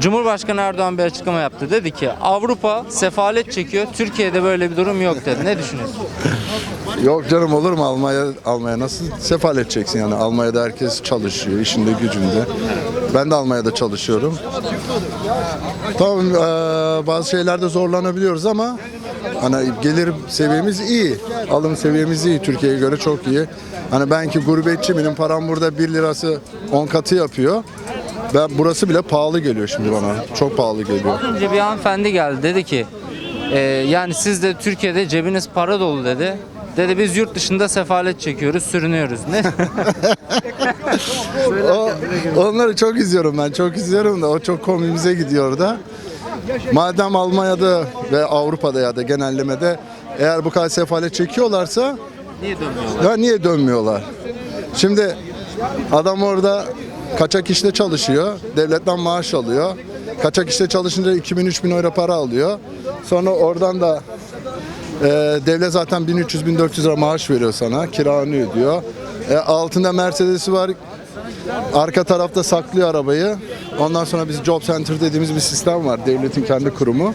Cumhurbaşkanı Erdoğan bir açıklama yaptı. Dedi ki Avrupa sefalet çekiyor. Türkiye'de böyle bir durum yok dedi. Ne düşünüyorsun? Yok canım olur mu Almanya Almanya nasıl sefalet çeksin yani Almanya'da herkes çalışıyor işinde gücünde. Ben de Almanya'da çalışıyorum. Tamam eee, bazı şeylerde zorlanabiliyoruz ama hani gelir seviyemiz iyi. Alım seviyemiz iyi Türkiye'ye göre çok iyi. Hani ben ki gurbetçi benim param burada 1 lirası 10 katı yapıyor. Ben burası bile pahalı geliyor şimdi bana. Çok pahalı geliyor. Az önce bir hanımefendi geldi dedi ki e, yani siz de Türkiye'de cebiniz para dolu dedi. Dedi biz yurt dışında sefalet çekiyoruz, sürünüyoruz. Ne? O, onları çok izliyorum ben. Çok izliyorum da o çok komiğimize gidiyor da. Madem Almanya'da ve Avrupa'da ya da genellemede eğer bu kadar sefalet çekiyorlarsa Niye dönmüyorlar? ya niye dönmüyorlar? Şimdi adam orada kaçak işte çalışıyor. Devletten maaş alıyor. Kaçak işte çalışınca 2000-3000 euro para alıyor. Sonra oradan da e, devlet zaten 1300-1400 lira maaş veriyor sana. Kiranı ödüyor. E, altında Mercedes'i var. Arka tarafta saklıyor arabayı. Ondan sonra biz Job Center dediğimiz bir sistem var. Devletin kendi kurumu.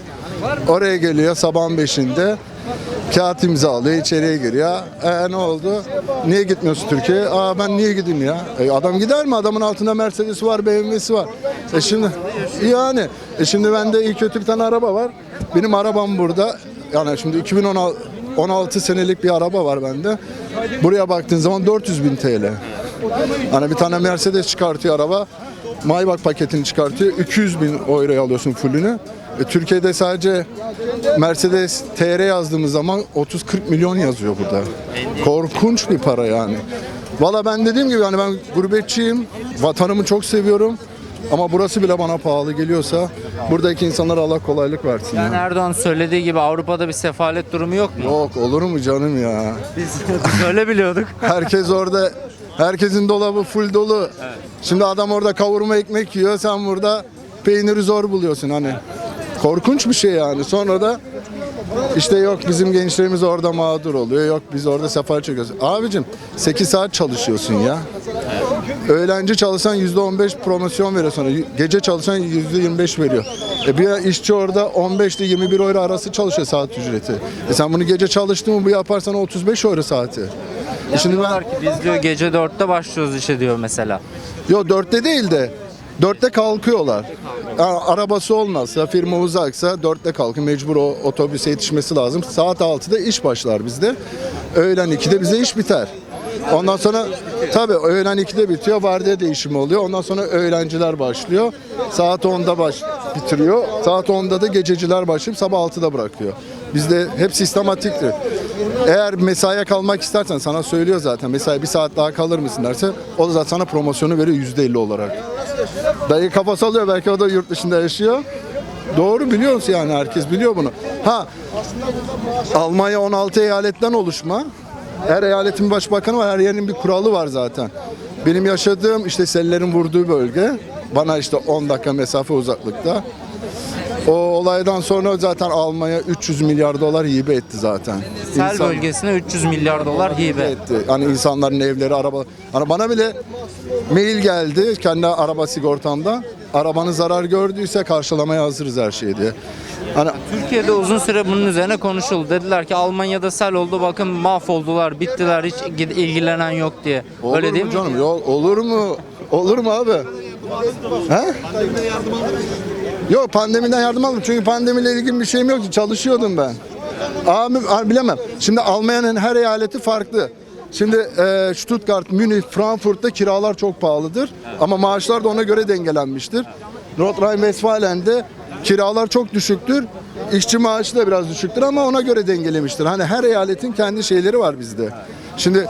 Oraya geliyor sabahın 5'inde. Kağıt imzalıyor, içeriye giriyor. E ne oldu? Niye gitmiyorsun Türkiye'ye? Aa ben niye gideyim ya? E, adam gider mi? Adamın altında Mercedes'i var, BMW'si var. E şimdi yani e şimdi bende iyi kötü bir tane araba var. Benim arabam burada. Yani şimdi 2016 16 senelik bir araba var bende. Buraya baktığın zaman 400 bin TL. Hani bir tane Mercedes çıkartıyor araba. Maybach paketini çıkartıyor. 200 bin euroya alıyorsun fullünü. E, Türkiye'de sadece Mercedes TR yazdığımız zaman 30-40 milyon yazıyor burada. Korkunç bir para yani. Valla ben dediğim gibi hani ben gurbetçiyim. Vatanımı çok seviyorum. Ama burası bile bana pahalı geliyorsa buradaki insanlara Allah kolaylık versin. Yani ya. Erdoğan söylediği gibi Avrupa'da bir sefalet durumu yok mu? Yok olur mu canım ya? Biz, biz öyle biliyorduk. Herkes orada herkesin dolabı full dolu. Şimdi adam orada kavurma ekmek yiyor. Sen burada peyniri zor buluyorsun hani. Korkunç bir şey yani. Sonra da işte yok bizim gençlerimiz orada mağdur oluyor. Yok biz orada sefer çekiyoruz. Abicim 8 saat çalışıyorsun ya. Öğlenci çalışsan %15 promosyon veriyor sana. Gece çalışsan %25 veriyor. E bir işçi orada 15 ile 21 euro arası çalışıyor saat ücreti. E sen bunu gece çalıştın mı bu yaparsan 35 euro saati. E şimdi ben Diyorlar ki biz diyor gece 4'te başlıyoruz işe diyor mesela. Yo dörtte değil de dörtte kalkıyorlar. Arabası olmazsa, firma uzaksa dörtte kalkın. Mecbur o otobüse yetişmesi lazım. Saat 6'da iş başlar bizde. Öğlen 2'de bize iş biter. Ondan sonra tabii öğlen 2'de bitiyor. Vardiya değişimi oluyor. Ondan sonra öğlenciler başlıyor. Saat 10'da baş bitiriyor. Saat 10'da da gececiler başlayıp sabah 6'da bırakıyor. Bizde hep sistematiktir. Eğer mesaiye kalmak istersen sana söylüyor zaten. Mesai bir saat daha kalır mısın derse o da zaten sana promosyonu veriyor %50 olarak. Dayı kafası alıyor belki o da yurt dışında yaşıyor. Doğru biliyoruz yani herkes biliyor bunu. Ha Almanya 16 eyaletten oluşma. Her eyaletin başbakanı var, her yerin bir kuralı var zaten. Benim yaşadığım işte sellerin vurduğu bölge. Bana işte 10 dakika mesafe uzaklıkta. O olaydan sonra zaten Almanya 300 milyar dolar hibe etti zaten. Sel İnsan- bölgesine 300 milyar dolar hibe. etti. Hani insanların evleri, araba. Hani bana bile mail geldi kendi araba sigortamda. Arabanın zarar gördüyse karşılamaya hazırız her şeyi diye. Hani Türkiye'de uzun süre bunun üzerine konuşuldu. Dediler ki Almanya'da sel oldu bakın mahvoldular, bittiler hiç gid- ilgilenen yok diye. olur Öyle mu değil mi? canım? Yok olur mu? Olur mu abi? He? Yok pandemiden yardım aldım çünkü pandemiyle ilgili bir şeyim yoktu. Çalışıyordum ben. Abi, abi bilemem. Şimdi Almanya'nın her eyaleti farklı. Şimdi e, Stuttgart, Münih, Frankfurt'ta kiralar çok pahalıdır. Ama maaşlar da ona göre dengelenmiştir. Nordrhein-Westfalen'de kiralar çok düşüktür. İşçi maaşı da biraz düşüktür ama ona göre dengelemiştir. Hani her eyaletin kendi şeyleri var bizde. Şimdi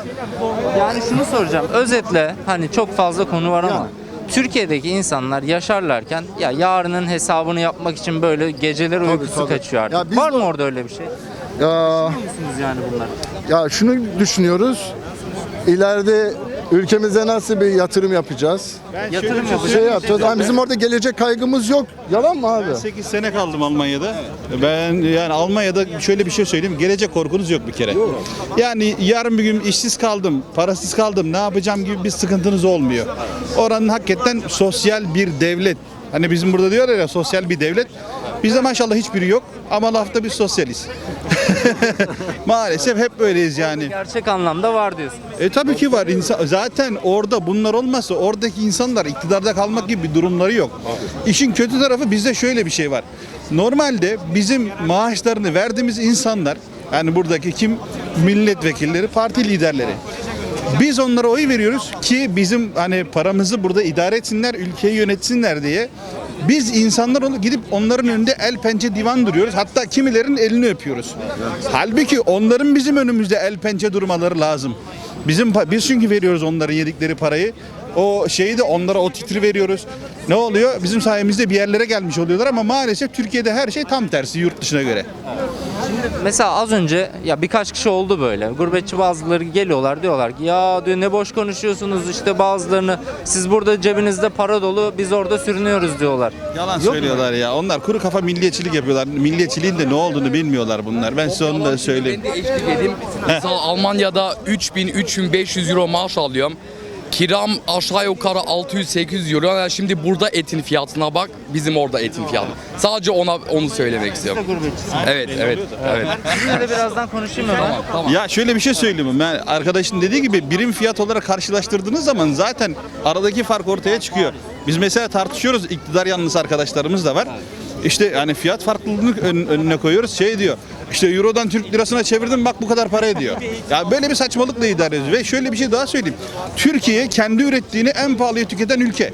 Yani şunu soracağım. Özetle hani çok fazla konu var ama Türkiye'deki insanlar yaşarlarken ya yarının hesabını yapmak için böyle geceleri uykusu tabii. kaçıyor artık. Ya biz var mı orada öyle bir şey? ya, Musunuz yani bunlar? Ya şunu düşünüyoruz. İleride ülkemize nasıl bir yatırım yapacağız? Yatırım yapacak. Şey yapacağız. Yani bizim orada gelecek kaygımız yok. Yalan mı abi? 8 sene kaldım Almanya'da. Ben yani Almanya'da şöyle bir şey söyleyeyim. Gelecek korkunuz yok bir kere. Yani yarın bir gün işsiz kaldım, parasız kaldım, ne yapacağım gibi bir sıkıntınız olmuyor. Oranın hakikaten sosyal bir devlet Hani bizim burada diyorlar ya sosyal bir devlet. Bizde maşallah hiçbiri yok ama lafta biz sosyaliz. Maalesef hep böyleyiz yani. Gerçek anlamda var diyorsun. E tabii ki var. İnsan, zaten orada bunlar olmazsa oradaki insanlar iktidarda kalmak gibi bir durumları yok. İşin kötü tarafı bizde şöyle bir şey var. Normalde bizim maaşlarını verdiğimiz insanlar yani buradaki kim milletvekilleri, parti liderleri. Biz onlara oy veriyoruz ki bizim hani paramızı burada idare etsinler, ülkeyi yönetsinler diye. Biz insanlar gidip onların önünde el pençe divan duruyoruz. Hatta kimilerin elini öpüyoruz. Halbuki onların bizim önümüzde el pençe durmaları lazım. Bizim biz çünkü veriyoruz onların yedikleri parayı. O şeyi de onlara o titri veriyoruz. Ne oluyor? Bizim sayemizde bir yerlere gelmiş oluyorlar ama maalesef Türkiye'de her şey tam tersi yurt dışına göre. Mesela az önce ya birkaç kişi oldu böyle. Gurbetçi bazıları geliyorlar diyorlar ki ya diyor ne boş konuşuyorsunuz işte bazılarını siz burada cebinizde para dolu biz orada sürünüyoruz diyorlar. Yalan Yok mu? söylüyorlar ya. Onlar kuru kafa milliyetçilik yapıyorlar. Milliyetçiliğin de ne olduğunu bilmiyorlar bunlar. Ben size onu da söyleyeyim. Ben de eşlik edeyim. Mesela Almanya'da 3000-3500 euro maaş alıyorum. Kiram aşağı yukarı 600-800 euro. Yani şimdi burada etin fiyatına bak, bizim orada etin fiyatı. Sadece ona onu söylemek istiyorum. Evet, evet, evet. Sizinle de birazdan konuşayım mı ben? Tamam. Ya şöyle bir şey söyleyeyim. Ben arkadaşın dediği gibi birim fiyat olarak karşılaştırdığınız zaman zaten aradaki fark ortaya çıkıyor. Biz mesela tartışıyoruz iktidar yanlısı arkadaşlarımız da var. İşte yani fiyat farklılığını ön- önüne koyuyoruz. Şey diyor. İşte Euro'dan Türk lirasına çevirdim bak bu kadar para ediyor. Ya böyle bir saçmalıkla idare ediyoruz. Ve şöyle bir şey daha söyleyeyim. Türkiye kendi ürettiğini en pahalıya tüketen ülke.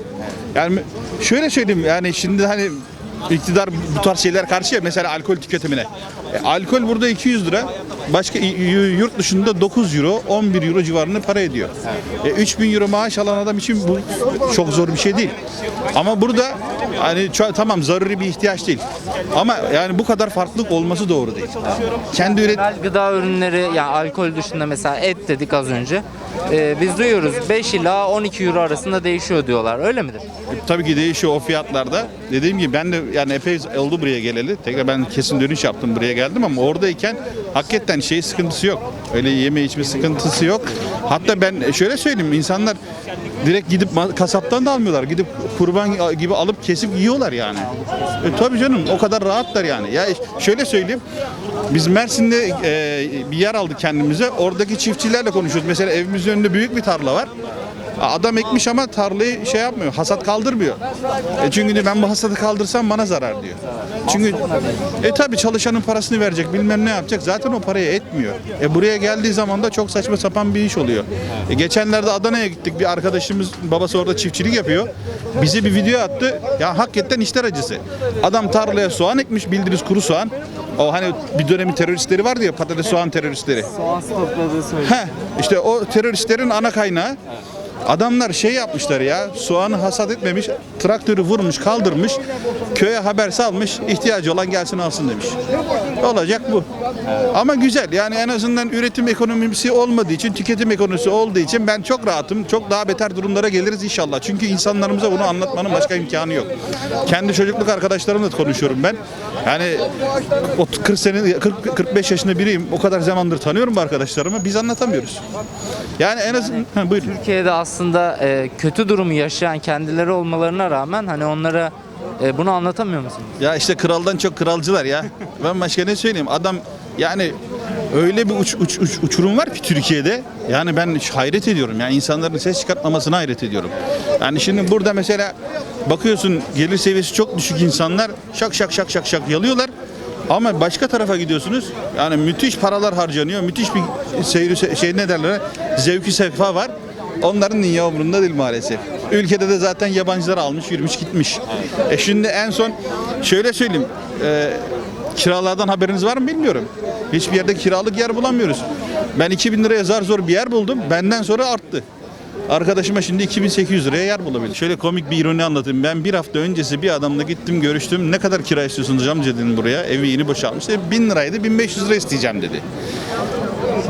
Yani şöyle söyleyeyim yani şimdi hani İktidar bu tarz şeyler karşı ya mesela alkol tüketimine. E, alkol burada 200 lira. Başka yurt dışında 9 euro, 11 euro civarında para ediyor. E, 3000 euro maaş alan adam için bu çok zor bir şey değil. Ama burada hani tamam zaruri bir ihtiyaç değil. Ama yani bu kadar farklılık olması doğru değil. Kendi üret gıda ürünleri yani alkol dışında mesela et dedik az önce. Ee, biz duyuyoruz 5 ila 12 euro arasında değişiyor diyorlar. Öyle midir? Tabii ki değişiyor o fiyatlarda. Dediğim gibi ben de yani epey oldu buraya geleli. Tekrar ben kesin dönüş yaptım buraya geldim ama oradayken hakikaten şey sıkıntısı yok. Öyle yeme içme sıkıntısı yok. Hatta ben şöyle söyleyeyim insanlar direkt gidip kasaptan da almıyorlar. Gidip kurban gibi alıp kesip yiyorlar yani. E, tabii canım o kadar rahatlar yani. Ya şöyle söyleyeyim. Biz Mersin'de e, bir yer aldık kendimize. Oradaki çiftçilerle konuşuyoruz. Mesela evimizin önünde büyük bir tarla var. Adam ekmiş ama tarlayı şey yapmıyor, hasat kaldırmıyor. E çünkü diyor, ben bu hasadı kaldırsam bana zarar diyor. Çünkü e tabi çalışanın parasını verecek, bilmem ne yapacak. Zaten o parayı etmiyor. E buraya geldiği zaman da çok saçma sapan bir iş oluyor. E geçenlerde Adana'ya gittik. Bir arkadaşımız babası orada çiftçilik yapıyor. Bize bir video attı. Ya hakikaten işler acısı. Adam tarlaya soğan ekmiş, bildiğiniz kuru soğan. O hani bir dönemin teröristleri vardı ya patates soğan teröristleri. Soğan stokladığı söyleniyor. Heh, işte o teröristlerin ana kaynağı. Adamlar şey yapmışlar ya, soğanı hasat etmemiş, traktörü vurmuş, kaldırmış, köye haber salmış, ihtiyacı olan gelsin alsın demiş. Olacak bu. Ama güzel yani en azından üretim ekonomisi olmadığı için, tüketim ekonomisi olduğu için ben çok rahatım. Çok daha beter durumlara geliriz inşallah. Çünkü insanlarımıza bunu anlatmanın başka imkanı yok. Kendi çocukluk arkadaşlarımla konuşuyorum ben. Yani o 40 sene 40 45 yaşında biriyim. O kadar zamandır tanıyorum bu arkadaşlarımı. Biz anlatamıyoruz. Yani en azından ha, buyurun. Türkiye'de aslında e, kötü durumu yaşayan kendileri olmalarına rağmen hani onlara e, bunu anlatamıyor musunuz? Ya işte kraldan çok kralcılar ya. Ben başka ne söyleyeyim? Adam yani öyle bir uç, uç, uç- uçurum var ki Türkiye'de. Yani ben hayret ediyorum. Yani insanların ses çıkartmamasına hayret ediyorum. Yani şimdi burada mesela bakıyorsun gelir seviyesi çok düşük insanlar şak şak şak şak şak yalıyorlar. Ama başka tarafa gidiyorsunuz. Yani müthiş paralar harcanıyor. Müthiş bir seyri şey ne derler? Zevki sefa var. Onların dünya umurunda değil maalesef. Ülkede de zaten yabancılar almış, yürümüş, gitmiş. E şimdi en son şöyle söyleyeyim. E, kiralardan haberiniz var mı bilmiyorum. Hiçbir yerde kiralık yer bulamıyoruz. Ben 2000 liraya zar zor bir yer buldum. Benden sonra arttı. Arkadaşıma şimdi 2800 liraya yer bulabildim. Şöyle komik bir ironi anlatayım. Ben bir hafta öncesi bir adamla gittim görüştüm. Ne kadar kira istiyorsunuz amca dedim buraya. Evi yeni boşalmış. Dedi, 1000 liraydı 1500 lira isteyeceğim dedi.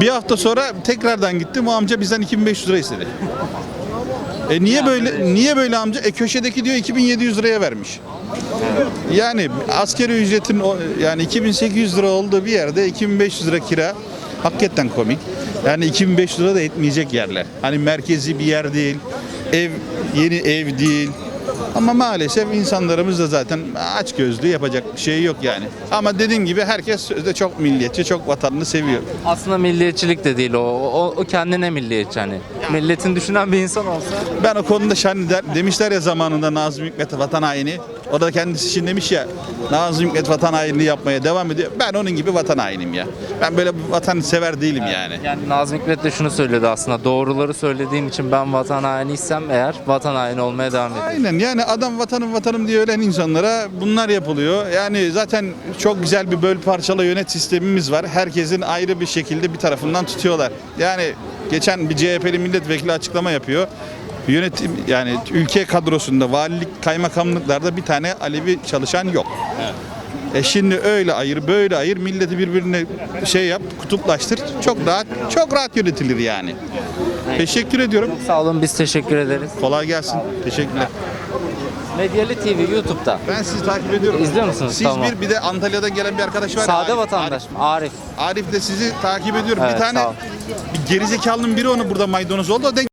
Bir hafta sonra tekrardan gittim. O amca bizden 2500 lira istedi. E niye böyle niye böyle amca? E köşedeki diyor 2700 liraya vermiş. Yani askeri ücretin o- yani 2800 lira olduğu bir yerde 2500 lira kira hakikaten komik. Yani 2500 lira da etmeyecek yerler. Hani merkezi bir yer değil. Ev yeni ev değil. Ama maalesef insanlarımız da zaten aç gözlü yapacak bir şey yok yani. Ama dediğim gibi herkes sözde çok milliyetçi, çok vatanını seviyor. Aslında milliyetçilik de değil o. O, o kendine milliyetçi hani. Milletin düşünen bir insan olsa. Ben o konuda şahane der, demişler ya zamanında Nazım Hikmet vatan haini. O da kendisi için demiş ya Nazım Hikmet vatan hainliği yapmaya devam ediyor. Ben onun gibi vatan hainim ya. Ben böyle vatan sever değilim yani. Yani Nazım Hikmet de şunu söyledi aslında. Doğruları söylediğim için ben vatan hainiysem eğer vatan haini olmaya devam ediyorum. Aynen yani adam vatanım vatanım diye ölen insanlara bunlar yapılıyor. Yani zaten çok güzel bir böl parçala yönet sistemimiz var. Herkesin ayrı bir şekilde bir tarafından tutuyorlar. Yani geçen bir CHP'li milletvekili açıklama yapıyor. Yönetim yani ülke kadrosunda valilik kaymakamlıklarda bir tane Alevi çalışan yok. E şimdi öyle ayır böyle ayır milleti birbirine şey yap kutuplaştır çok rahat çok rahat yönetilir yani. Teşekkür ediyorum. Sağ olun biz teşekkür ederiz. Kolay gelsin. Teşekkürler. Medyalı TV YouTube'da. Ben sizi takip ediyorum. İzliyor musunuz? Siz Tamam. bir bir de Antalya'dan gelen bir arkadaş var. Sade Arif. vatandaş? Arif. Arif, Arif de sizi takip ediyorum. Evet, bir tane bir gerizekalının biri onu burada maydanoz oldu. O denk